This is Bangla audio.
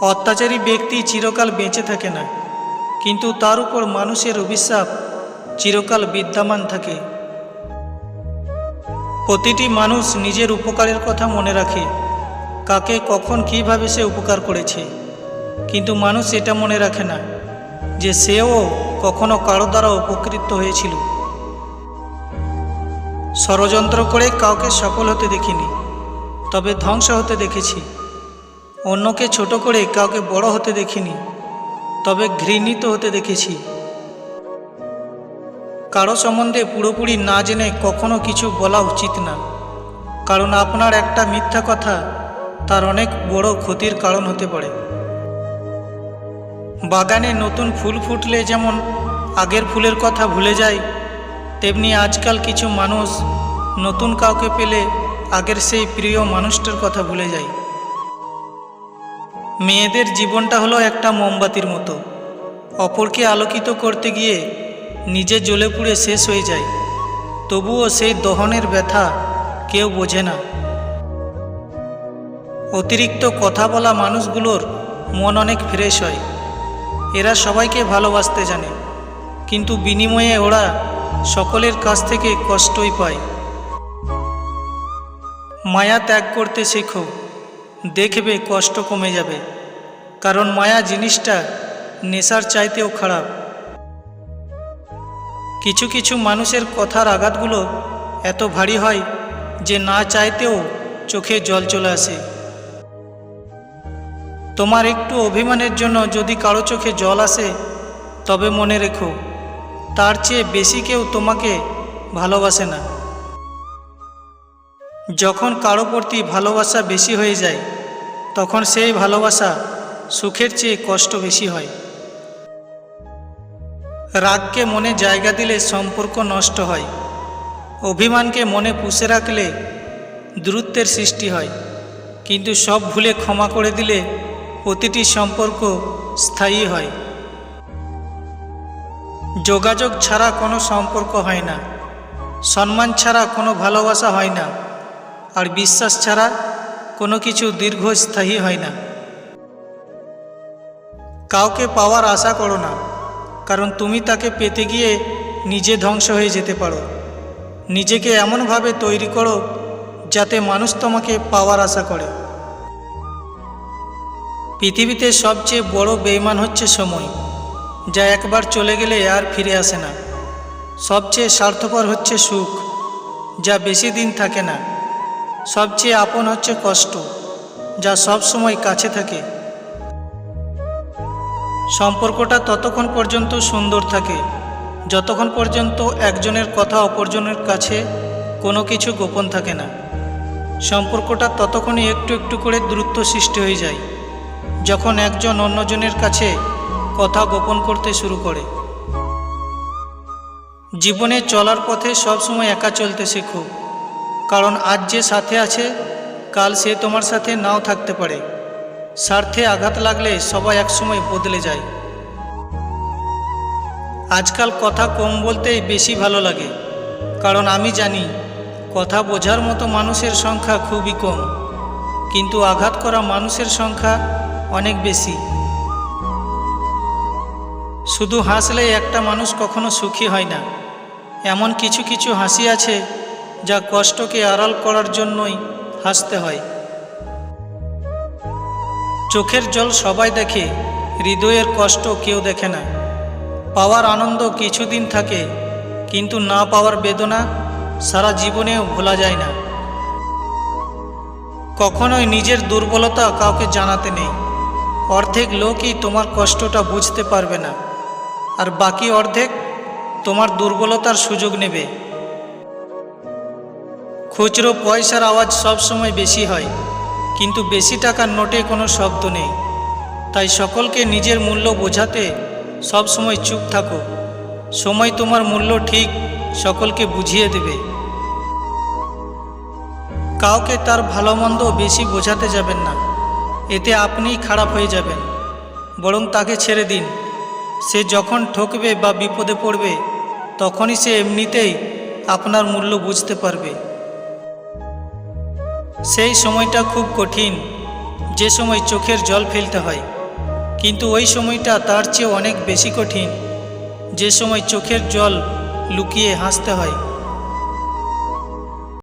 অত্যাচারী ব্যক্তি চিরকাল বেঁচে থাকে না। কিন্তু তার উপর মানুষের অভিশাপ চিরকাল বিদ্যমান থাকে। প্রতিটি মানুষ নিজের উপকারের কথা মনে রাখে। কাকে, কখন, কীভাবে সে উপকার করেছে। কিন্তু মানুষ এটা মনে রাখে না যে সেও কখনো কারও দ্বারা উপকৃত হয়েছিল। ষড়যন্ত্র করে কাউকে সফল হতে দেখিনি, তবে ধ্বংস হতে দেখেছি। অন্যকে ছোট করে কাউকে বড় হতে দেখিনি, তবে ঘৃণিত হতে দেখেছি। কারও সম্বন্ধে পুরোপুরি না জেনে কখনো কিছু বলা উচিত না, কারণ আপনার একটা মিথ্যা কথা তার অনেক বড় ক্ষতির কারণ হতে পারে। বাগানে নতুন ফুল ফুটলে যেমন আগের ফুলের কথা ভুলে যায়, তেমনি আজকাল কিছু মানুষ নতুন কাউকে পেলে আগের সেই প্রিয় মানুষটার কথা ভুলে যায়। মেয়েদের জীবনটা হলো একটা মোমবাতির মতো। অপরকে আলোকিত করতে গিয়ে নিজে জ্বলে পুড়ে শেষ হয়ে যায়। তবুও সেই দহনের ব্যথা কেউ বোঝে না। অতিরিক্ত কথা বলা মানুষগুলোর মন অনেক ফ্রেশ হয়। এরা সবাইকে ভালোবাসতে জানে। কিন্তু বিনিময়ে ওরা সকলের কাছ থেকে কষ্টই পায়। মায়া ত্যাগ করতে শেখো। দেখবে কষ্ট কমে যাবে। কারণ মায়া জিনিসটা নেশার চাইতেও খারাপ। কিছু কিছু মানুষের কথার আঘাতগুলো এত ভারী হয় যে না চাইতেও চোখে জল চলে আসে। তোমার একটু অভিমানের জন্য যদি কারও চোখে জল আসে, তবে মনে রেখো, তার চেয়ে বেশি কেউ তোমাকে ভালোবাসে না। যখন কারও প্রতি ভালোবাসা বেশি হয়ে যায়, তখন সেই ভালোবাসা সুখের চেয়ে কষ্ট বেশি হয়। রাগকে মনে জায়গা দিলে সম্পর্ক নষ্ট হয়। অভিমানকে মনে পুষে রাখলে দূরত্বের সৃষ্টি হয়। কিন্তু সব ভুলে ক্ষমা করে দিলে প্রতিটি সম্পর্ক স্থায়ী হয়। যোগাযোগ ছাড়া কোনো সম্পর্ক হয় না। সম্মান ছাড়া কোনো ভালোবাসা হয় না। আর বিশ্বাস ছাড়া কোনো কিছু দীর্ঘস্থায়ী হয় না। কাউকে পাওয়ার আশা করো না, কারণ তুমি তাকে পেতে গিয়ে নিজে ধ্বংস হয়ে যেতে পারো। নিজেকে এমনভাবে তৈরি করো যাতে মানুষ তোমাকে পাওয়ার আশা করে। পৃথিবীতে সবচেয়ে বড় বেইমান হচ্ছে সময়, যা একবার চলে গেলে আর ফিরে আসে না। সবচেয়ে স্বার্থপর হচ্ছে সুখ, যা বেশি দিন থাকে না। সবচেয়ে আপন হচ্ছে কষ্ট, যা সব সময় কাছে থাকে। সম্পর্কটা ততক্ষণ পর্যন্ত সুন্দর থাকে, যতক্ষণ পর্যন্ত একজনের কথা অপরজনের কাছে কোনো কিছু গোপন থাকে না। সম্পর্কটা ততক্ষণই একটু একটু করে দূরত্ব সৃষ্টি হয়ে যায়, যখন একজন অন্যজনের কাছে কথা গোপন করতে শুরু করে। জীবনে চলার পথে সবসময় একা চলতে শেখো কারণ আজ যে সাথে আছে, কাল সে তোমার সাথে নাও থাকতে পারে। স্বার্থে আঘাত লাগলে সবাই একসময় বদলে যায়। আজকাল কথা কম বলতেই বেশি ভালো লাগে, কারণ আমি জানি, কথা বোঝার মতো মানুষের সংখ্যা খুবই কম, কিন্তু আঘাত করা মানুষের সংখ্যা অনেক বেশি। শুধু হাসলে একটা মানুষ কখনো সুখী হয় না, এমন কিছু কিছু হাসি আছে যা কষ্টকে আড়াল করার জন্যই হাসতে হয়। চোখের জল সবাই দেখে, হৃদয়ের কষ্ট কেউ দেখে না। পাওয়ার আনন্দ কিছুদিন থাকে, কিন্তু না পাওয়ার বেদনা সারা জীবনেও ভোলা যায় না। কখনোই নিজের দুর্বলতা কাউকে জানাতে নেই। অর্ধেক লোকই তোমার কষ্টটা বুঝতে পারবে না, আর বাকি অর্ধেক তোমার দুর্বলতার সুযোগ নেবে। খুচরো পয়সার আওয়াজ সব সময় বেশি হয়, কিন্তু বেশি টাকার নোটে কোনো শব্দ নেই। তাই সকলকে নিজের মূল্য বোঝাতে সব সময় চুপ থাকো। সময় তোমার মূল্য ঠিক সকলকে বুঝিয়ে দেবে। কাউকে তার ভালো মন্দ বেশি বোঝাতে যাবেন না। এতে আপনিই খারাপ হয়ে যাবেন। বরং তাকে ছেড়ে দিন। সে যখন ঠকবে বা বিপদে পড়বে, তখনই সে এমনিতেই আপনার মূল্য বুঝতে পারবে। সেই সময়টা খুব কঠিন, যে সময় চোখের জল ফেলতে হয়। কিন্তু ওই সময়টা তার চেয়ে অনেক বেশি কঠিন, যে সময় চোখের জল লুকিয়ে হাসতে হয়।